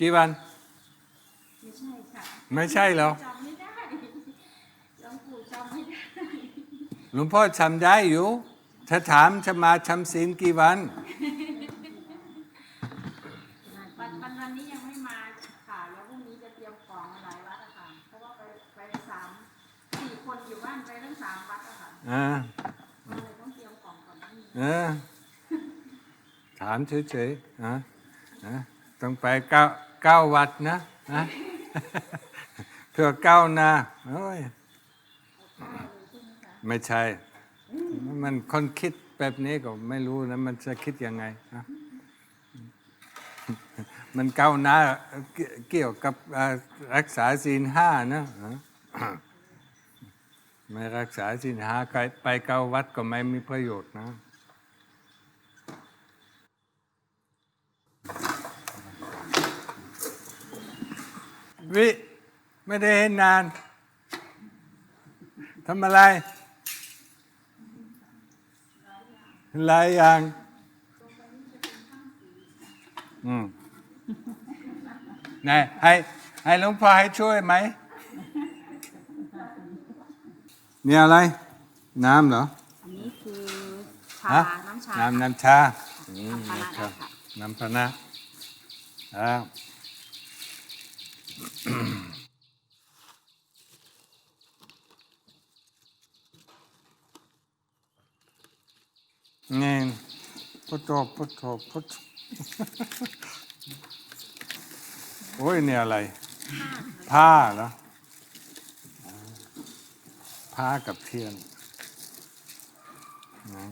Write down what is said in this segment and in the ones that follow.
กี่วัน ไม่ใช่ค่ะ ไม่ใช่เหรอจำไม่ได้หลวงปู่จำไม่ได้หลวงพ่อทำได้อยู่ ถ้าถามจะมาทำศีลกี่วัน วันวันวันนี้ยังไม่มาค่ะแล้วพรุ่งนี้จะเตรียมของหลายวัดอะค่ะเพราะว่าไปไปสามสี่คนอยู่บ้านไปทั้งสามวัดอะค่ะอ่าก็เลยต้องเตรียมของก่อนนิดนึงเออถามเฉยๆนะนะต้องไปเก้าเก้าวัดนะนะเพื่อก้าวนาโอ้ยไม่ใช่ มันคนคิดแบบนี้ก็ไม่รู้นะ มันจะคิดยังไงนะมันก้าวหน้าเกี่ยวกับรักษาศีลห้านะไม่รักษาศีลห้าไปไปเก้าวัดก็ไม่มีประโยชน์นะ วิไม่ได้เห็นนานทำอะไร หลายอย่าง อืมไหนให้ให้หลวงพ่อให้ช่วยไหมนี่อะไร น้ำเหรอ อันนี้คือชา ฮะ น้ำชาน้ำน้ำชาอืมน้ำปลาร้าครับค่ะน้ำพะนะอ้าว นี่พุทโธพุทโธพุทโธโอ้ยเนี่ยอะไร ผ้าเหรอผ้ากับเทียนนะ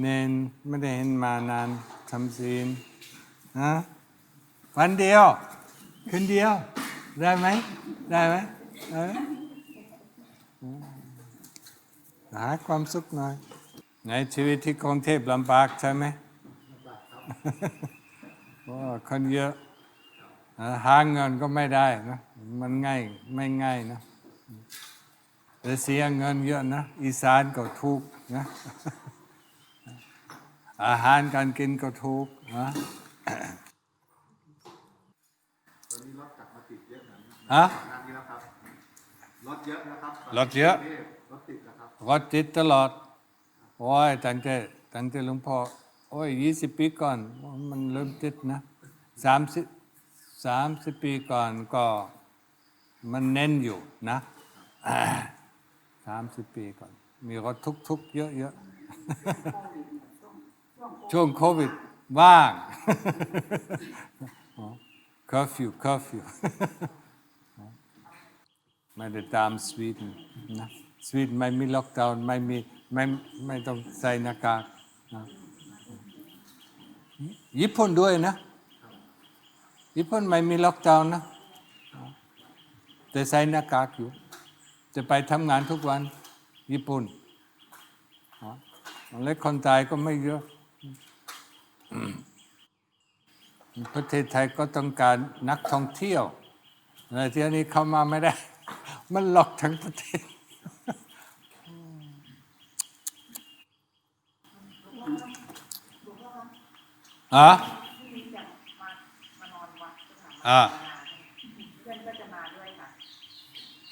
เนนไม่ได้เห็นมานานทำศีลฮะวันเดียว คืนเดียว ได้ไหมได้ไหมหาความสุขหน่อย ในชีวิตที่กรุงเทพลำบากใช่ไหมเพราะว่าคนเยอะ หาเงินก็ไม่ได้นะ มันง่ายไม่ง่ายนะแต่เสียเงินเยอะนะ อีสานก็ถูกนะ อาหารการกินก็ถูกนะตอนนี้รถกลับมาติดเยอะนะฮะงานนี้แล้วครับรถเยอะนะครับรถเยอะรถติดนะครับรถติดตลอด โอ้ยตั้งแต่ตั้งแต่หลวงพ่อโอ้ยยี่สิบปีก่อน มันเริ่มติดนะสามสิบสามสิบปีก่อนก็มันเน้นอยู่นะสามสิบปีก่อน มีรถทุกๆเยอะๆ ช่วงโควิดว่างคอร์ฟิวคอร์ฟิวไม่ได้ตามสวีเดนนะสวีเดนไม่มีล็อกดาวน์ไม่มีไม่ไม่ต้องใส่หน้ากากนะญี่ปุ่นด้วยนะ ญี่ปุ่นไม่มีล็อกดาวน์นะ แต่ใส่หน้ากากอยู่ จะไปทำงานทุกวัน ญี่ปุ่นอ๋อแล้วคนตายก็ไม่เยอะ ประเทศไทยก็ต้องการนักท่องเที่ยวแต่ที่นี้เข้ามาไม่ได้ มันหลอกทั้งประเทศอะอะเพื่อนก็จะมาด้วยค่ะ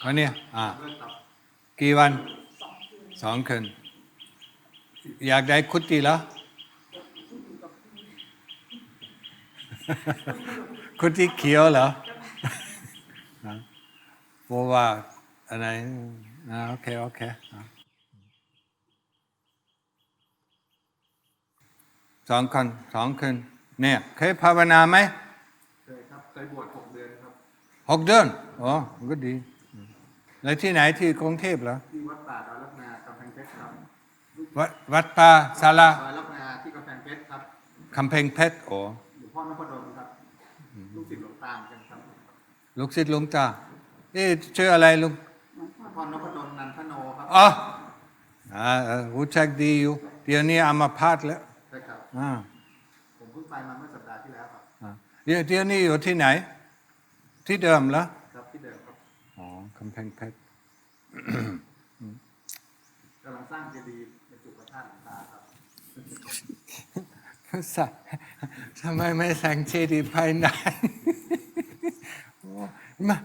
คนนี้อะกี่วันสองคืนอยากได้คุตติแล้ว คุตติเขียวเหรอนะเพราะว่าอะไรอ่าโอเค โอเคอะสองคนสองคืนเนี่ยเคยภาวนาไหมเคยครับ เคยบวชหกเดือนครับหกเดือนอ๋อก็ดีแล้วที่ไหนที่กรุงเทพเหรอที่วัดป่าดอยลักนากำแพงเพชรครับวัดวัดป่าศาลาดอยลักนาที่กำแพงเพชรครับคำเพงเพชรโอ้หลวงพ่อ นพดลครับ ลูกศิษย์หลวงตามกันครับ ลูกศิษย์ลุงตาเอ๊ะชื่ออะไรลุงหลวงพ่อนพดลนันทโนครับอ๋ออ่าเออรู้จักดีอยู่เดี๋ยวนี้อามาพาดแล้วใช่ครับอ่าผมเพิ่งไปมาเมื่อสัปดาห์ที่แล้วครับอ่าเดี๋ยวเดี๋ยวนี้อยู่ที่ไหน ที่เดิมเหรอครับที่เดิมครับอ๋อำแพงเพชรกำลังสร้างเจดีย์บรรจุพระธาตุหลวงตาครับสั่ง ทำไมไม่สั่งเจดีภายในมา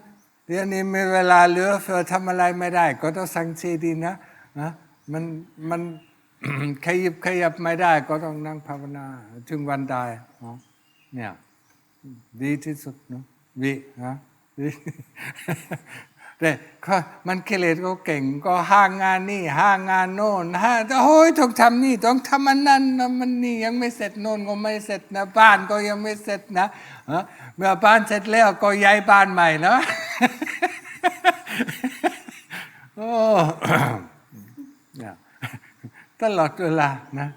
เดี๋ยวนี้มีเวลาเหลือเฟือทำอะไรไม่ได้ ก็ต้องสั่งเจดีนะนะมันมันขยิบขยับไม่ได้ ก็ต้องนั่งภาวนา ถึงวันตายเนาะเนี่ยดีที่สุดเนาะวิฮะ ดีแต่ก็มันกิเลสก็เก่งก็ห้างงานนี่ห้างงานโน่นห้าโอ้ยต้องทำนี่ต้องทำอันนั้นนะมันนี่ยังไม่เสร็จโน่นก็ไม่เสร็จนะบ้านก็ยังไม่เสร็จนะเมื่อบ้านเสร็จแล้วก็ย้ายบ้านใหม่แล้วโอ้เนี่ยตลอดเวลานะ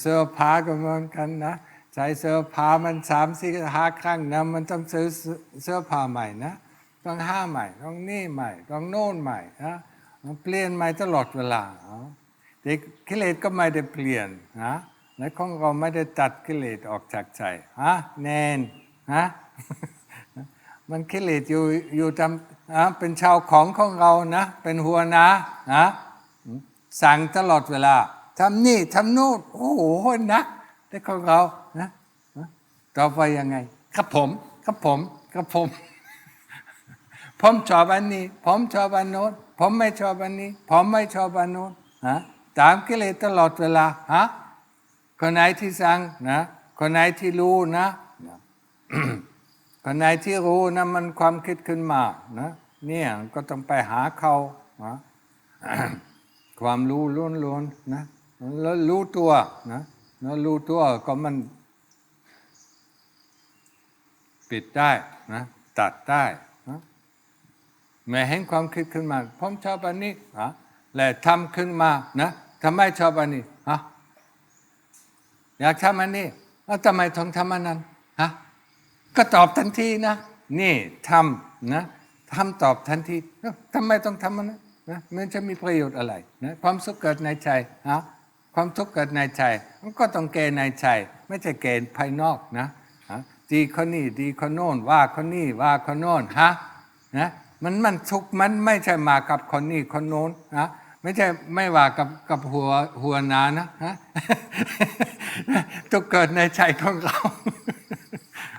เสื้อผ้าก็เหมือนกันนะใช้เสื้อผ้ามันสามสี่ห้าครั้งนะมันต้องซื้อเสื้อผ้าใหม่นะ ต้องห้าใหม่ ต้องนี่ใหม่ ต้องโน่นใหม่นะมันเปลี่ยนใหม่ตลอดเวลาเด็กกิเลสก็ไม่ได้เปลี่ยนนะและของเราไม่ได้ตัดกิเลสออกจากใจฮะแนนฮะมันกิเลสอยู่อยู่ทำอะเป็นชาวของของเรานะ เป็นหัวนะนะสั่งตลอดเวลาทำนี่ทำโน่นโอ้โหนักแต่ของเรานะนะต่อไปยังไงครับผมครับผมครับผม ผมชอบอันนี้ ผมชอบอันโน้นผมไม่ชอบอันนี้ ผมไม่ชอบอันโน้นฮะตามกิเลสตลอดเวลาฮะคนไหนที่สั่งนะคนไหนที่รู้นะคนไหนที่รู้นะมันความคิดขึ้นมานะเนี่ยก็ต้องไปหาเขานะความรู้ล้วนๆนะแล้วรู้ตัวนะแล้วรู้ตัวก็มัน ปิดได้นะตัดได้ นะแม้เห็นความคิดขึ้นมาผมชอบอันนี้ฮะและทำขึ้นมานะทำไมชอบอันนี้ฮะอยากทำอันนี้แล้วทำไมต้องทำอันนั้นฮะก็ตอบทันทีนะนี่ทำนะทำตอบทันทีทำไมต้องทำอันนั้นนะมันจะมีประโยชน์อะไรนะความสุขเกิดในใจฮะความทุกข์เกิดในใจมันก็ต้องแก้ในใจ ไม่ใช่แก้ภายนอกนะฮะดีคนนี้ดีคนโน้นว่าคนนี้ว่าคนโน้นฮะนะ มันมันทุกข์มันไม่ใช่มากับคนนี้คนโน้นนะไม่ใช่ไม่ว่ากับกับหัวหัวนานะฮะทุกเกิดในใจของเรา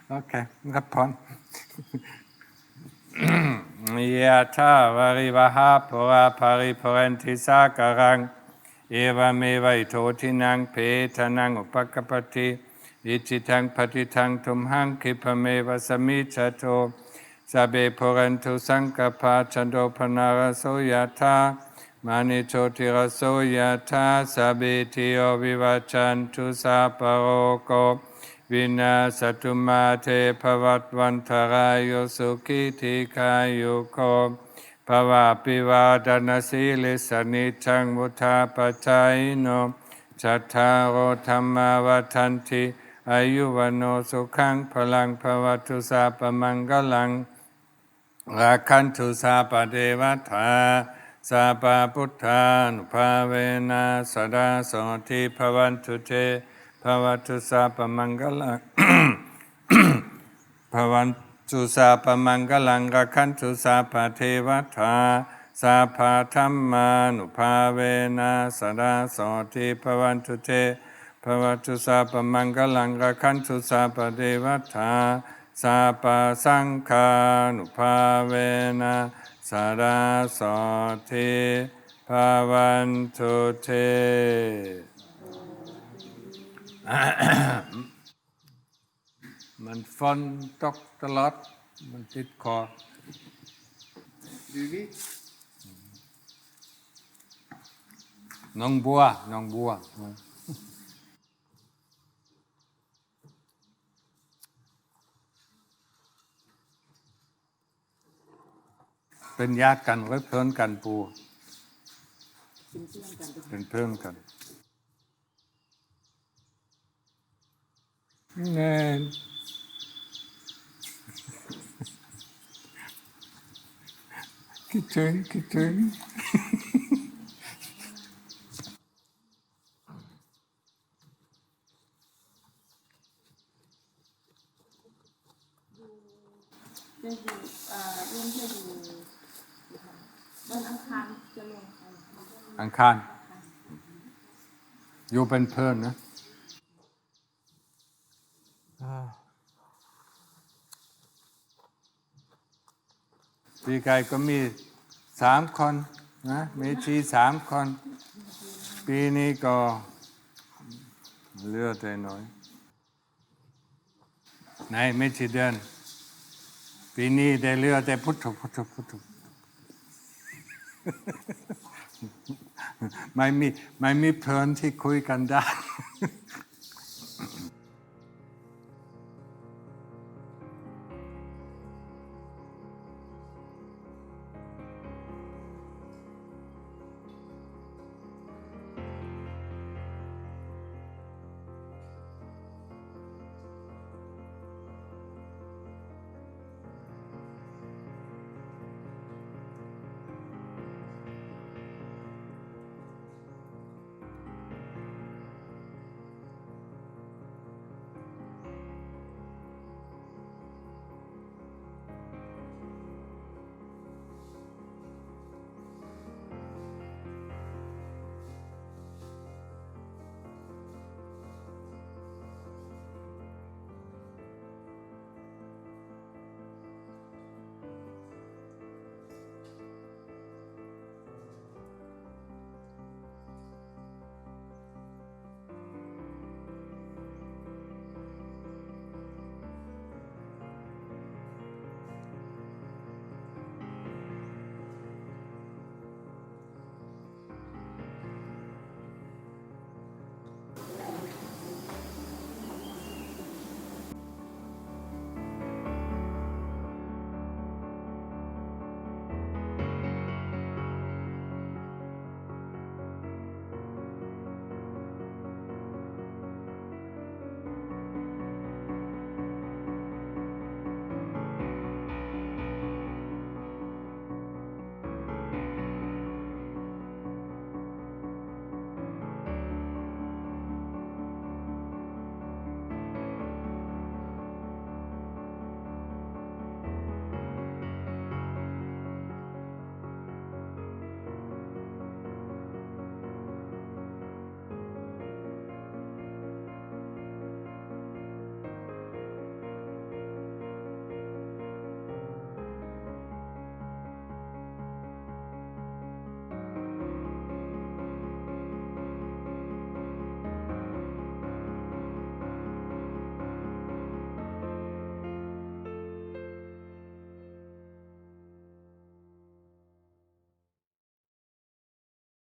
โอเครับพรยะถาวาริวหาปุราภริภเรนติสาการัง เอวเมวัยโททินังเพทนังอุปกปติอิจิตังปฏิทังทุมหังคิปเมวะสมิจจโต สเบภเรนตุสังกปาจันโดพนารโสยะธามานิโชติรโสยะธาสเบติโยวิวัจจันตุสาปโรโกวินาสตุมาเทภวัตวันทรายโยสุขิธิคายุโกภวะปิวาดานสีลิสนิจังมุทาปจายโนจัตตารโอธรรมาวัฏันติอายุวันโนสุขังพลังภวัตุสาปมังกลัง ราคันตุสาปเดวตาสาปพุทธานุภาเวนะสดาโสทิภวันตุเตภวัตุสาปมังกลังภวันตุสาปมังกลังราคันตุสาปเทวตาสาภาธรรมานุภาเวนะสดาโสทิภวันตุเตภวัตุสาปมังกลังราคันตุสาปเทวตา สาปะสังฆานุภาเวนะสาราสอเทภาวันตุเทมันฝนตกตลอด มันติดคอดีวิน้องบัว น้องบัว เป็นญาติกันหรือเพื่อนกันปูเป็นเพื่อนกันเงินคิดถึงคิดถึง จะอยู่เอ่อรุ่นจะอยู่ วันอังคารจะลงไป อังคารอยู่เป็นเพื่อนนะปีกายก็มีสามคนนะมีชีสามคน ปีนี้ก็เลือแต่น้อยไหนไม่ชีเดินปีนี้ได้เลือแต่พุทธพุทธพุทธ ไม่มีไม่มีเพื่อนที่คุยกันได้